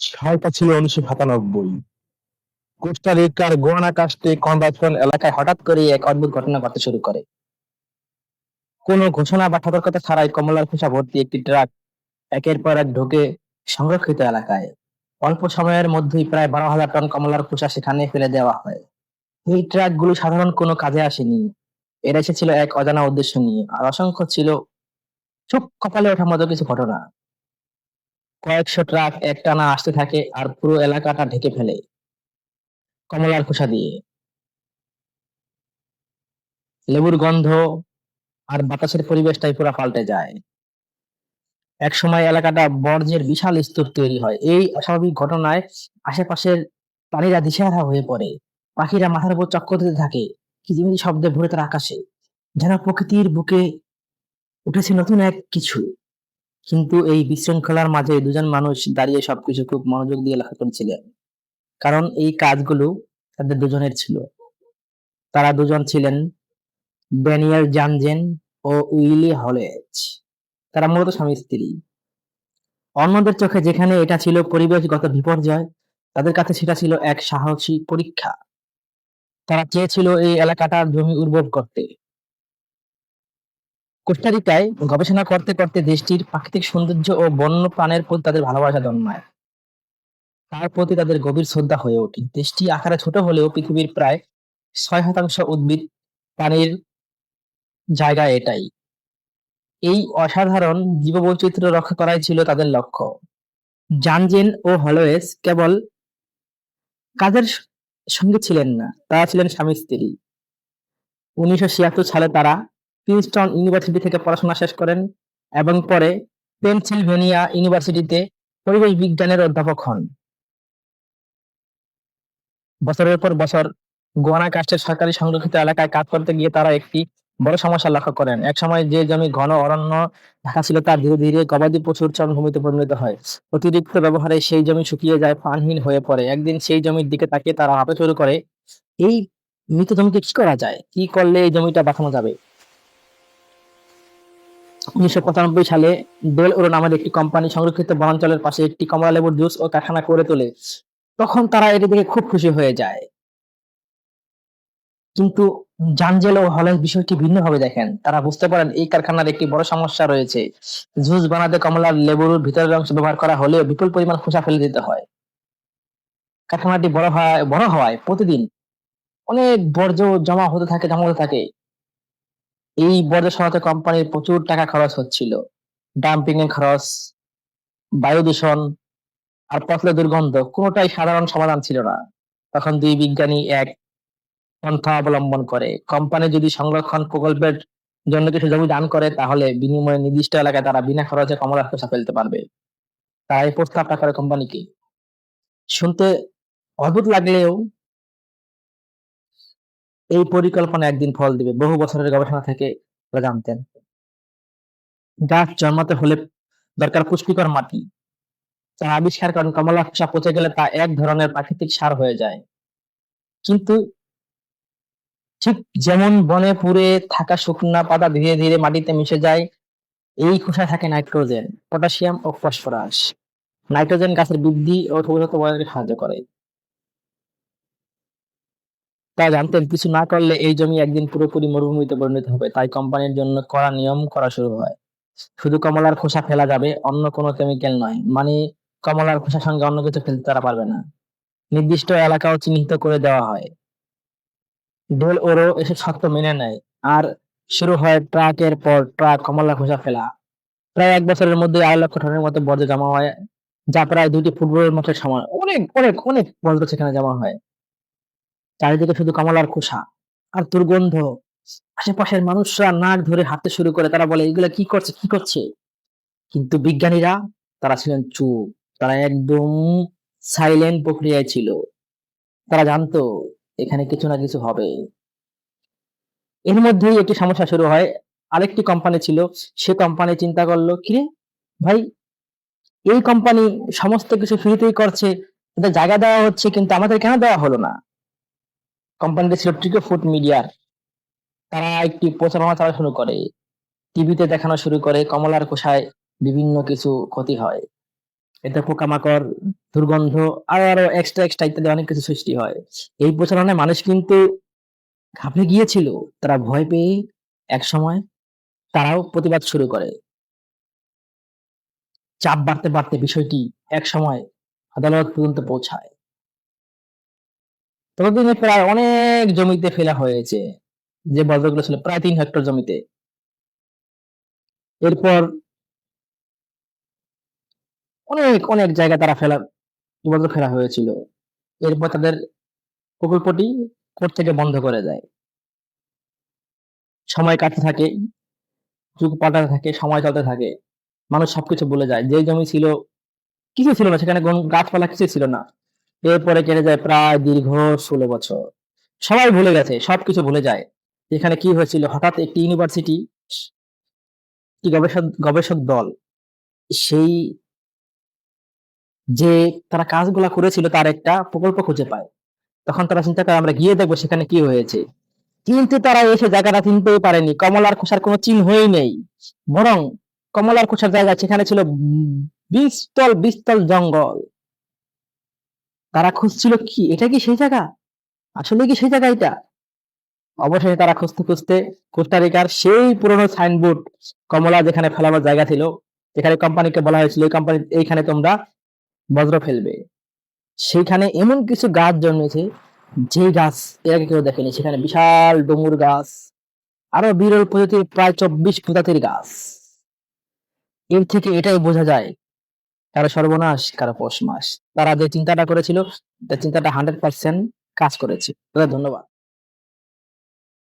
সালটা ছিল উনিশশো সাতানব্বই। কোস্টা রিকার গোয়ানা কাস্টে কনভার্সন এলাকায় হঠাৎ করে এক অদ্ভুত ঘটনা ঘটতে শুরু করে। কোনো ঘোষণা বা সতর্কতা ছাড়াই কমলার খোসা ভর্তি একটি ট্রাক একের পর এক ঢুকে সংরক্ষিত এলাকায়। অল্প সময়ের মধ্যেই প্রায় বারো হাজার টন কমলার খোসা সেখানে ফেলে দেওয়া হয়। এই ট্রাকগুলো সাধারণ কোনো কাজে আসেনি। এরা এসেছিল এক অজানা উদ্দেশ্য নিয়ে। আর অসংখ্য ছিল চোখ কপালে ওঠার মতো কিছু ঘটনা। কয়েকশো ট্রাক একটানা আসতে থাকে আর পুরো এলাকাটা ঢেকে ফেলে। কমলার খোসা দিয়ে। লেবুর গন্ধ আর বাতাসের পরিবেশটাই পুরো পাল্টে যায়। এক সময় এলাকাটা বর্জ্যের বিশাল স্তূপ তৈরি হয়। এই অস্বাভাবিক ঘটনায় আশেপাশের প্রাণীরা দিশেহারা হয়ে পড়ে। পাখিরা মাথার উপর চক্কর দিতে থাকে। কিচিমিচি শব্দে ভরে তার আকাশে। যেন প্রকৃতির বুকে উঠেছে নতুন এক কিছু। কিন্তু এই বিশৃঙ্খলার মাঝে দুজন মানুষ দাঁড়িয়ে সবকিছু খুব মনোযোগ দিয়ে লেখা করছিলেন। কারণ এই কাজগুলো তাদের দুজনের ছিল। তারা দুজন ছিলেন ড্যানিয়েল জানজেন ও উইলি হলেজ। তারা মূলত স্বামী স্ত্রী। অন্যদের চোখে যেখানে এটা ছিল পরিবেশগত বিপর্যয়, তাদের কাছে সেটা ছিল এক সাহসী পরীক্ষা। তারা চেয়েছিল এই এলাকাটার জমি উর্বর করতে। কোস্টারিকায় গবেষণা করতে করতে দেশটির প্রাকৃতিক সৌন্দর্য ও বন্য প্রাণের প্রতি তাদের ভালোবাসা জন্মায়। তার প্রতি তাদের গভীর শ্রদ্ধা হয়ে ওঠে। দেশটি আকারে ছোট হলেও পৃথিবীর প্রায় ছয় শতাংশ উদ্ভিদ প্রাণীর জায়গা এটাই। এই অসাধারণ জীববৈচিত্র্য রক্ষা করাই ছিল তাদের লক্ষ্য। জানজেন ও হলোয়েস কেবল কাজের সঙ্গে ছিলেন না, তারা ছিলেন স্বামী স্ত্রী উনিশশো ছিয়াত্তর সালে তারা প্রিন্সটন ইউনিভার্সিটি থেকে পড়াশোনা শেষ করেন এবং পরে পেনসিলভেনিয়া ইউনিভার্সিটিতে পরিবেশ বিজ্ঞানের অধ্যাপক হন। বছরের পর বছর গোয়ানা কাস্টের সরকারি সংরক্ষিত এলাকায় কাজ করতে গিয়ে তারা একটি বড় সমস্যা লক্ষ্য করেন। একসময় যে জমি ঘন অরণ্য ঢাকা ছিল তা ধীরে ধীরে গবাদি পশুর চরণভূমিতে পরিণত হয়। অতিরিক্ত ব্যবহারে সেই জমি শুকিয়ে যায় পানহীন হয়ে পড়ে। একদিন সেই জমির দিকে তাকিয়ে তারা ভাবতে শুরু করে, এই মৃত জমিকে কি করা যায়? কি করলে এই জমিটা বাঁচানো যাবে? উনিশশো পঁচানব্বই সালে বেল ওরো নামের একটি কোম্পানি সংরক্ষিত বনাঞ্চলের পাশে একটি কমলা লেবুর জুস ও কারখানা করে তোলে। তখন তারা এটি দেখে খুব খুশি হয়ে যায়। কিন্তু জানজেল ও হলের বিষয়টি ভিন্নভাবে দেখেন। তারা বুঝতে পারেন এই কারখানার একটি বড় সমস্যা রয়েছে। জুস বানাতে কমলার লেবুর ভিতরের অংশ ব্যবহার করা হলেও বিপুল পরিমাণ খোসা ফেলে দিতে হয়। কারখানাটি বড় হয় বড় হওয়ায় প্রতিদিন অনেক বর্জ্য জমা হতে থাকে, জমা হতে থাকে। এই বর্জ্য সরাতে কোম্পানির প্রচুর টাকা খরচ হচ্ছিল। ডাম্পিং এর খরচ, বায়ু দূষণ, আর পথলে দুর্গন্ধ, কোনোটাই সাধারণ সমাধান ছিল না। তখন দুই বিজ্ঞানী এক পন্থা অবলম্বন করে কোম্পানি যদি সংরক্ষণ প্রকল্পের জন্য কিছু জমি দান করে, তাহলে বিনিময়ে নির্দিষ্ট এলাকায় তারা বিনা খরচে কমলা খোসা ফেলতে পারবে। তারা এই প্রস্তাবটা করে কোম্পানিকে শুনতে অদ্ভুত লাগলেও এই পরিকল্পনা একদিন ফল দিবে। বহু বছরের গবেষণা থেকে জানতেন গাছ জন্মাতে হলে দরকার পুষ্টিকর মাটি। তারা আবিষ্কার করেন কমলা খোসা পচে গেলে তা এক ধরনের প্রাকৃতিক সার হয়ে যায়। কিন্তু ঠিক যেমন বনে পুড়ে থাকা শুকনা পাতা ধীরে ধীরে মাটিতে মিশে যায়, এই খোসায় থাকে নাইট্রোজেন, পটাশিয়াম ও ফসফরাস। নাইট্রোজেন গাছের বৃদ্ধি ও সাহায্য করে। তা জানতেন, কিছু না করলে এই জমি একদিন পুরোপুরি মরুভূমিতে পরিণত হবে। তাই কোম্পানির জন্য কড়া নিয়ম করা শুরু হয়। শুধু কমলার খোসা ফেলা যাবে, অন্য কোনো কেমিক্যাল নয়। মানে কমলার খোসার সঙ্গে অন্য কিছু ফেলতে তারা পারবে না। নির্দিষ্ট এলাকাও চিহ্নিত করে দেওয়া হয়। ডেল ওরো এসব শর্ত মেনে নেয়। আর শুরু হয় ট্রাকের পর ট্রাক কমলা খোসা ফেলা। প্রায় এক বছরের মধ্যে আড়াই লক্ষ টনের মতো বর্জ্য জমা হয়, যা প্রায় দুটি ফুটবলের মতো সমান অনেক অনেক অনেক বর্জ্য সেখানে জমা হয়। চারিদিকে শুধু কমলার খোসা। আর দুর্গন্ধ। আশেপাশের মানুষরা নাক ধরে হাঁটতে শুরু করে, তারা বলে, এগুলা কি করছে? কি করছে? কিন্তু বিজ্ঞানীরা, তারা ছিলেন চুপ। তারা একদম সাইলেন্ট প্রক্রিয়ায় ছিল। তারা জানতো, এখানে কিছু না কিছু হবে। এর মধ্যেই একটি সমস্যা শুরু হয়। আরেকটি কোম্পানি ছিল। সে কোম্পানি চিন্তা করল কিরে ভাই, এই কোম্পানি সমস্ত কিছু ফ্রিতেই করছে। তাদের জায়গা দেওয়া হচ্ছে, কিন্তু আমাদের কেন দেওয়া হলো না? কোম্পানিটা ছিল ট্রিকো ফুড মিডিয়ার তারা একটি প্রচারণা চালা শুরু করে। টিভিতে দেখানো শুরু করে, কমলার কোষায় বিভিন্ন কিছু ক্ষতি হয়। এতে পোকামাকড়, দুর্গন্ধ, আরও আরও এক্সট্রা এক্সট্রা ইত্যাদি অনেক কিছু সৃষ্টি হয়। এই প্রচারণায় মানুষ কিন্তু ঘাবড়ে গিয়েছিল। তারা ভয় পেয়ে এক সময় তারাও প্রতিবাদ শুরু করে। চাপ বাড়তে বাড়তে বিষয়টি এক সময় আদালত পর্যন্ত পৌঁছায়। ততদিনে প্রায় অনেক জমিতে ফেলা হয়েছে, যে বজ্রগুলো ছিল, প্রায় তিন হেক্টর জমিতে। এরপর অনেক অনেক জায়গা তারা ফেলা বজ্র ফেলা হয়েছিল। এরপর তাদের প্রকল্পটি কোর্ট থেকে বন্ধ করে দেয়। সময় কাটতে থাকে, যুগ পাল্টাতে থাকে, সময় চলতে থাকে। মানুষ সবকিছু বলে যায়। যে জমি ছিল, কিছু ছিল না, সেখানে গাছপালা কিছু ছিল না। এরপরে কেটে যায় প্রায় দীর্ঘ ষোলো বছর। সবাই ভুলে গেছে, সবকিছু ভুলে যায়। এখানে কি হয়েছিল? হঠাৎ একটি ইউনিভার্সিটি গবেষক গবেষক দল সেই যে তারা কাজগুলা করেছিল তার একটা প্রকল্প খুঁজে পায়। তখন তারা চিন্তা করে, আমরা গিয়ে দেখব সেখানে কি হয়েছে। কিন্তু তারা এসে জায়গাটা চিনতেই পারেনি। কমলার খোসার কোনো চিহ্নই নেই। বরং কমলার খোসার জায়গা সেখানে ছিল বিস্তল বিস্তল জঙ্গল। তারা খুঁজছিল কি? এটা কি সেই জায়গা? আসলে কি সেই জায়গা এটা? অবশেষে তারা খুঁজতে খুঁজতে কোস্টারিকার সেই পুরনো সাইনবোর্ড কমলা যেখানে ফেলাবার জায়গা ছিল, যেখানে কোম্পানিকে বলা হয়েছিল, এই কোম্পানি, এইখানে তোমরা বজ্র ফেলবে। সেইখানে এমন কিছু গাছ জন্মেছে, যে গাছ এর আগে কেউ দেখেনি। সেখানে বিশাল ডুমুর গাছ, আরও বিরল প্রজাতির প্রায় চব্বিশ প্রজাতির গাছ। এর থেকে এটাই বোঝা যায় কারও সর্বনাশ, কারও পৌষ মাস তারা যে চিন্তাটা করেছিল, তার চিন্তাটা হান্ড্রেড পার্সেন্ট কাজ করেছে। ধন্যবাদ।